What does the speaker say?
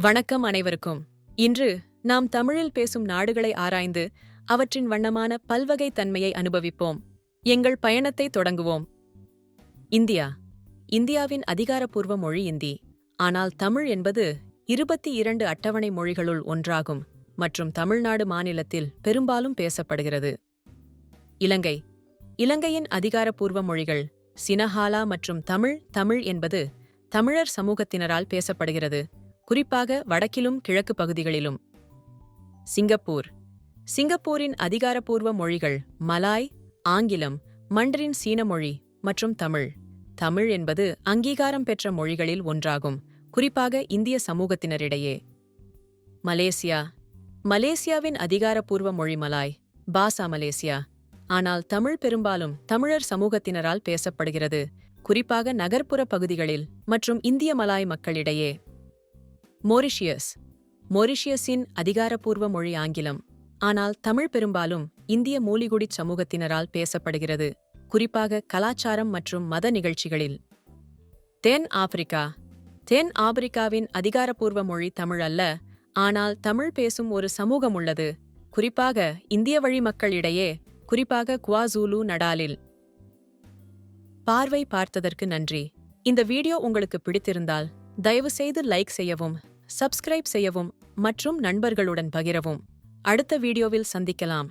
வணக்கம் அனைவருக்கும். இன்று நாம் தமிழில் பேசும் நாடுகளை ஆராய்ந்து அவற்றின் வண்ணமான பல்வகை தன்மையை அனுபவிப்போம். எங்கள் பயணத்தை தொடங்குவோம். இந்தியா. இந்தியாவின் அதிகாரப்பூர்வ மொழி இந்தி. ஆனால் தமிழ் என்பது இருபத்தி இரண்டு அட்டவணை மொழிகளுள் ஒன்றாகும் மற்றும் தமிழ்நாடு மாநிலத்தில் பெரும்பாலும் பேசப்படுகிறது. இலங்கை. இலங்கையின் அதிகாரப்பூர்வ மொழிகள் சினஹாலா மற்றும் தமிழ் தமிழ் என்பது தமிழர் சமூகத்தினரால் பேசப்படுகிறது. குறிப்பாக வடக்கிலும் கிழக்கு பகுதிகளிலும். சிங்கப்பூர். சிங்கப்பூரின் அதிகாரப்பூர்வ மொழிகள் மலாய் ஆங்கிலம் மண்டரின் சீன மொழி மற்றும் தமிழ். தமிழ் என்பது அங்கீகாரம் பெற்ற மொழிகளில் ஒன்றாகும் குறிப்பாக இந்திய சமூகத்தினரிடையே. மலேசியா. மலேசியாவின் அதிகாரப்பூர்வ மொழி மலாய் பாசா மலேசியா. ஆனால் தமிழ் பெரும்பாலும் தமிழர் சமூகத்தினரால் பேசப்படுகிறது குறிப்பாக நகர்ப்புற பகுதிகளில் மற்றும் இந்திய மலாய் மக்களிடையே. மொரிஷியஸ். மொரிஷியஸின் அதிகாரப்பூர்வ மொழி ஆங்கிலம். ஆனால் தமிழ் பெரும்பாலும் இந்திய மூலிகுடிச் சமூகத்தினரால் பேசப்படுகிறது குறிப்பாக கலாச்சாரம் மற்றும் மத நிகழ்ச்சிகளில். தென் ஆப்பிரிக்கா. தென் ஆப்பிரிக்காவின் அதிகாரப்பூர்வ மொழி தமிழ் அல்ல ஆனால் தமிழ் பேசும் ஒரு சமூகம் உள்ளது குறிப்பாக இந்திய வழி மக்களிடையே குறிப்பாக குவாசூலு நடாலில். பார்வை பார்த்ததற்கு நன்றி. இந்த வீடியோ உங்களுக்கு பிடித்திருந்தால் தயவுசெய்து லைக் செய்யவும். சப்ஸ்கிரைப் செய்யவும் மற்றும் நண்பர்களுடன் பகிரவும். அடுத்த வீடியோவில் சந்திக்கலாம்.